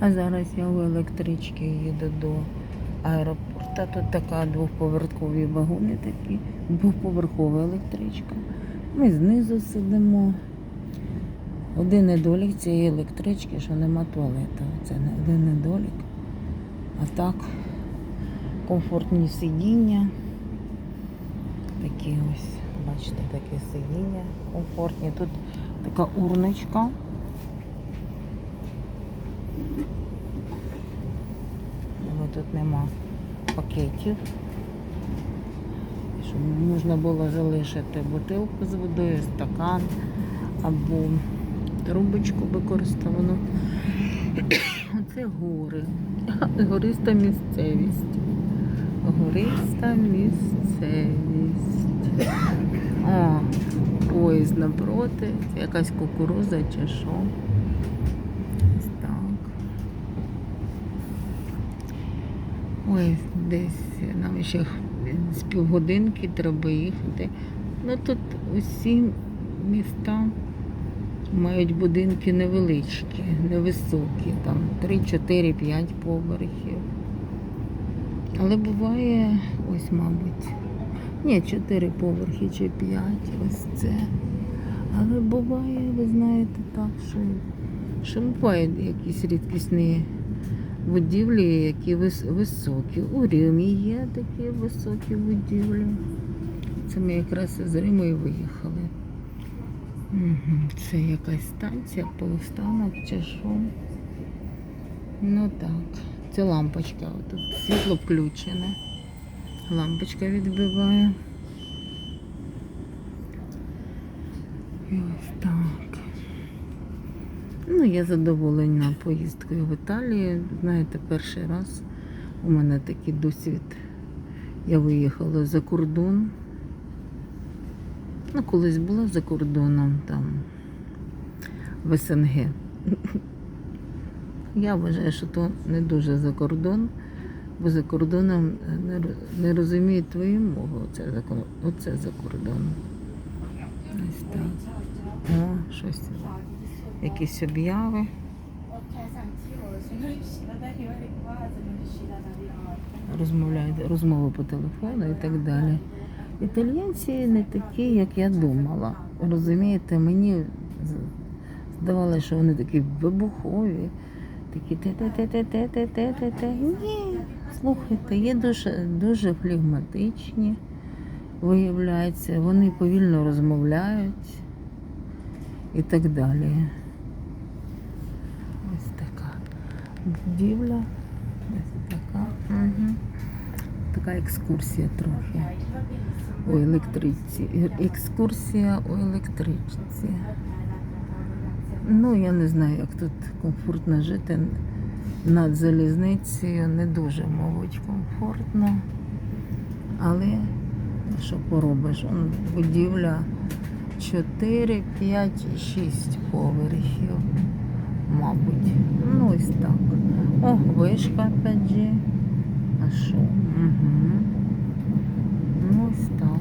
А зараз я у електричці їду до аеропорту. Тут така двоповерхові вагони такі, двоповерхова електричка. Ми знизу сидимо. Один недолік цієї електрички, що нема туалету. Це не один недолік. А так, комфортні сидіння. Такі ось, бачите, такі сидіння комфортні. Тут така урночка. Але тут нема пакетів. Щоб можна було залишити бутилку з водою, стакан або трубочку використану. Це гори. Гориста місцевість. Гориста місцевість. О, поїзд напроти. Якась кукуруза чи що. Ось так. Ой, десь нам ще з півгодинки треба їхати. Ну тут усі міста мають будинки невеличкі, невисокі, там 3, 4, 5 поверхів. Але буває, ось, мабуть, ні, 4 поверхи чи 5, ось це. Але буває, ви знаєте, так, що, що бувають якісь рідкісні будівлі, які вис- високі. У Римі є такі високі будівлі. Це ми якраз з Риму і виїхали. Це якась станція, полустанок чи що. Ну так. Це лампочка. Тут світло включене. Лампочка відбиває. І ось так. Я задоволена поїздкою в Італію. Знаєте, перший раз у мене такий досвід. Я виїхала за кордон. Ну, колись була за кордоном там в СНГ. Я вважаю, що то не дуже за кордон, бо за кордоном не, ро- розуміють твою мову. Оце за, оце за кордоном. Ось так. О, щось. Якісь обяви. розмовляють розмови по телефону і так далі. Італійці не такі, як я думала. Розумієте, мені здавалося, що вони такі вибухові, такі те-те-те-те-те-те-те-те. Ні, слухайте, є дуже, дуже флегматичні, виявляється, вони повільно розмовляють і так далі. Ось така будівля. Ось така. Угу. Така екскурсія трохи. У електриці. Екскурсія у електричці. Ну, я не знаю, як тут комфортно жити над залізницею. Не дуже, мабуть, комфортно. Але що поробиш? Он будівля 4, 5, 6 поверхів, мабуть. Ну, ось так. О, вишка опять же. А що? Угу. Ну, ось так.